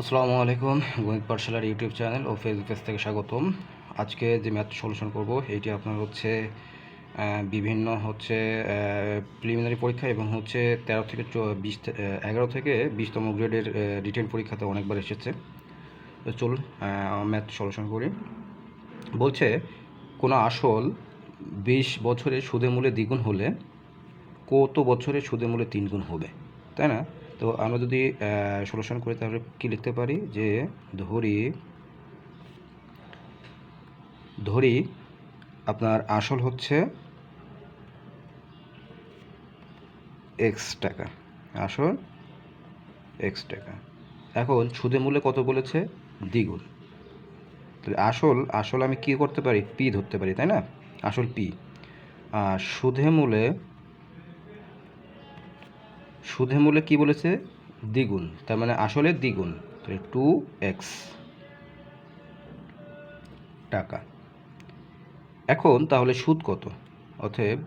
আসসালামু আলাইকুম গণিত পাঠশালার ইউটিউব চ্যানেল ও ফেসবুক পেজ থেকে স্বাগতম। আজকে যে ম্যাথ সলিউশন করব, এইটি আপনার হচ্ছে বিভিন্ন হচ্ছে প্রিলিমিনারি পরীক্ষা এবং হচ্ছে তেরো থেকে বিশ এগারো থেকে বিশতম গ্রেডের রিটেন পরীক্ষাতে অনেকবার এসেছে। তো চলুন ম্যাথ সলিউশন করি। বলছে, কোনো আসল বিশ বছরে সুদে মূলে দ্বিগুণ হলে কত বছরে সুদে মূলে তিনগুণ হবে? তাই না? তো আমরা যদি সলিউশন করি, তাহলে কি লিখতে পারি? যে ধরি ধরি আপনার আসল হচ্ছে এক্স টাকা। আসল এক্স টাকা। এখন সুদে মূল্যে কত বলেছে? দ্বিগুণ। তাহলে আসল আসল আমি কি করতে পারি? পি ধরতে পারি, তাই না? আসল পি। আর সুদে মূলে সুদে মূলে কি বলেছে? দ্বিগুণ। তার মানে আসলে দ্বিগুণ। টু এক্স টাকা। এখন তাহলে সুদ কত? অতএব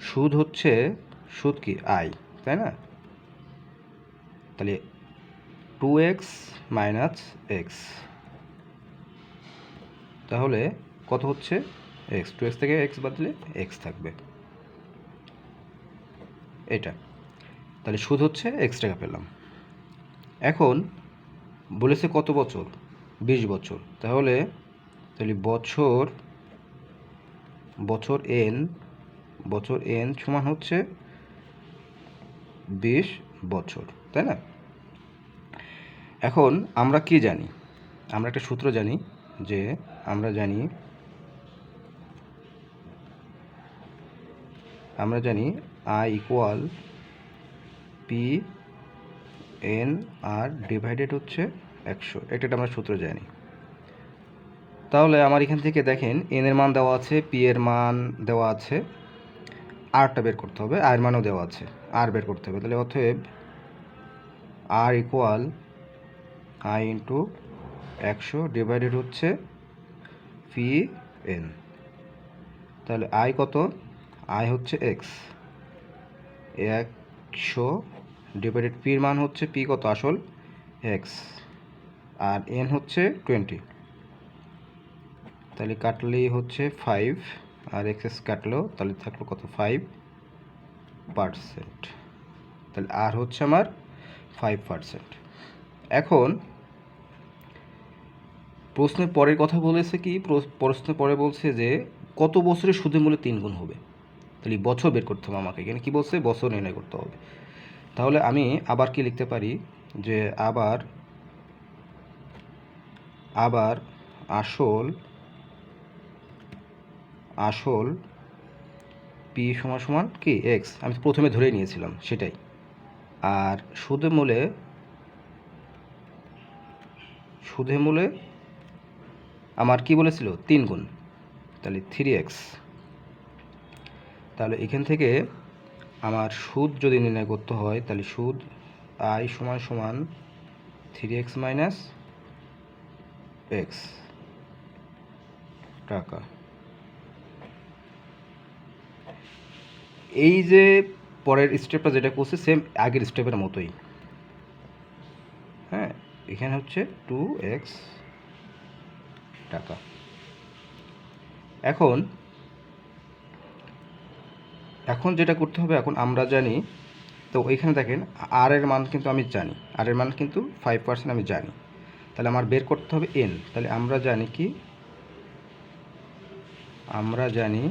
সুদ হচ্ছে, সুদ কি? আই, তাই না? তাহলে টু এক্স মাইনাস এক্স। তাহলে কত হচ্ছে? এক্স। টু এক্স থেকে এক্স বাদ দিলে এক্স থাকবে। এটা। তাহলে সুদ হচ্ছে এক্স টাকা পেলাম। এখন বলেছে কত বছর? বিশ বছর। তাহলে তাহলে বছর বছর এন বছর এন সমান হচ্ছে বিশ বছর, তাই না? এখন আমরা কি জানি? আমরা একটা সূত্র জানি যে আমরা জানি আমরা জানি I equal P N R divided হচ্ছে একশো। এটা আমরা সূত্র জানি। তাহলে আমার এখান থেকে দেখেন এন এর মান দেওয়া আছে পি এর মান দেওয়া আছে আরটা বের করতে হবে আর মানও দেওয়া আছে আর বের করতে হবে। তাহলে অতএব আর ইকুয়াল আই ইন্টু একশো ডিভাইডেড হচ্ছে পি এন তাহলে আই কত? আই হচ্ছে এক্স একশো ডিভাইডেড পির মান হচ্ছে পি কত আসল? এক্স আর এন হচ্ছে টোয়েন্টি তাহলে কাটলেই হচ্ছে ফাইভ আর এক্স কাটলো, তাহলে থাকল কত? ফাইভ পারসেন্ট তাহলে আর হচ্ছে আমার ফাইভ পারসেন্ট এখন প্রশ্নের পরের কথা বলেছে কি? প্রশ- প্রশ্নের পরে বলছে যে কত বছরে সুদে মূল্য তিন গুণ হবে? তাহলে বছর বের করতে হবে আমাকে। এখানে কী বলছে? বছর নির্ণয় করতে হবে। তাহলে আমি আবার কি লিখতে পারি? যে আবার আবার আসল আসল পি সমান সমান কি? এক্স আমি প্রথমে ধরে নিয়েছিলাম, সেটাই। আর সুদে মূলে সুদে মূলে আমার কি বলেছিল? তিন গুণ। তাহলে থ্রি এক্স তাহলে এখান থেকে আমার সুদ যদি নির্ণয় করতে হয়, তাহলে সুদ আই সমান সমান থ্রি এক্স মাইনাস এক্স টাকা। এই যে পরের স্টেপটা যেটা করছে সেম আগের স্টেপের মতোই। হ্যাঁ এখানে হচ্ছে টু এক্স টাকা। এখন এখন যেটা করতে হবে, এখন আমরা জানি, তো এখানে দেখেন আর এর মান কিন্তু আমি জানি আর এর মান কিন্তু ফাইভ পার্সেন্ট আমি জানি। তাহলে আমার বের করতে হবে এন তাহলে আমরা জানি কি? আমরা জানি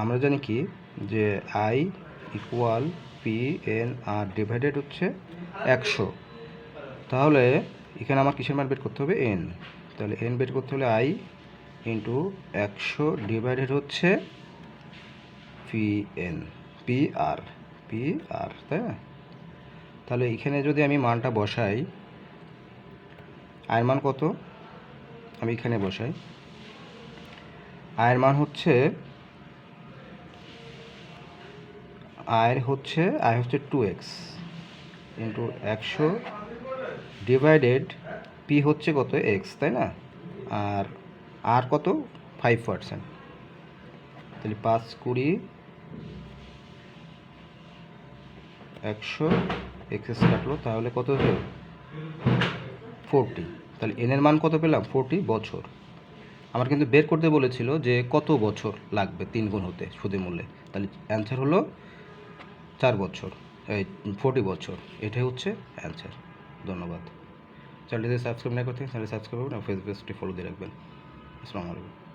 আমরা জানি কি? যে I equal P N R divided হচ্ছে একশো। তাহলে এখানে আমার কিসের মান বের করতে হবে? এন তাহলে এন বের করতে হলে আই ইন্টু একশো ডিভাইডেড হচ্ছে P N P R P R তাই না? তাহলে এখানে যদি আমি মানটা বসাই আয়ের মান কত? আমি এখানে বসাই। আয়ের মান হচ্ছে আয়ের হচ্ছে আয় হচ্ছে টু এক্স ইন্টু একশো ডিভাইডেড পি হচ্ছে কত? এক্স তাই না? আর আর কত? ফাইভ পার্সেন্ট তাহলে পাঁচ কুড়ি, একশো এক্সেস কাটলো তাহলে কত হলো? ফোরটি তাহলে এনের মান কত পেলাম? ফোরটি বছর। আমার কিন্তু বের করতে বলেছিল যে কত বছর লাগবে তিন গুণ হতে সুদের মূল্যে তাহলে অ্যান্সার হলো চার বছর। এই ফোরটি বছর। এটাই হচ্ছে অ্যান্সার ধন্যবাদ। চ্যানেলটি সাবস্ক্রাইব না করতে চ্যানেল সাবস্ক্রাইব করবেন আর ফেসবুক পেজটি ফলো দিয়ে রাখবেন। আসসালামু আলাইকুম।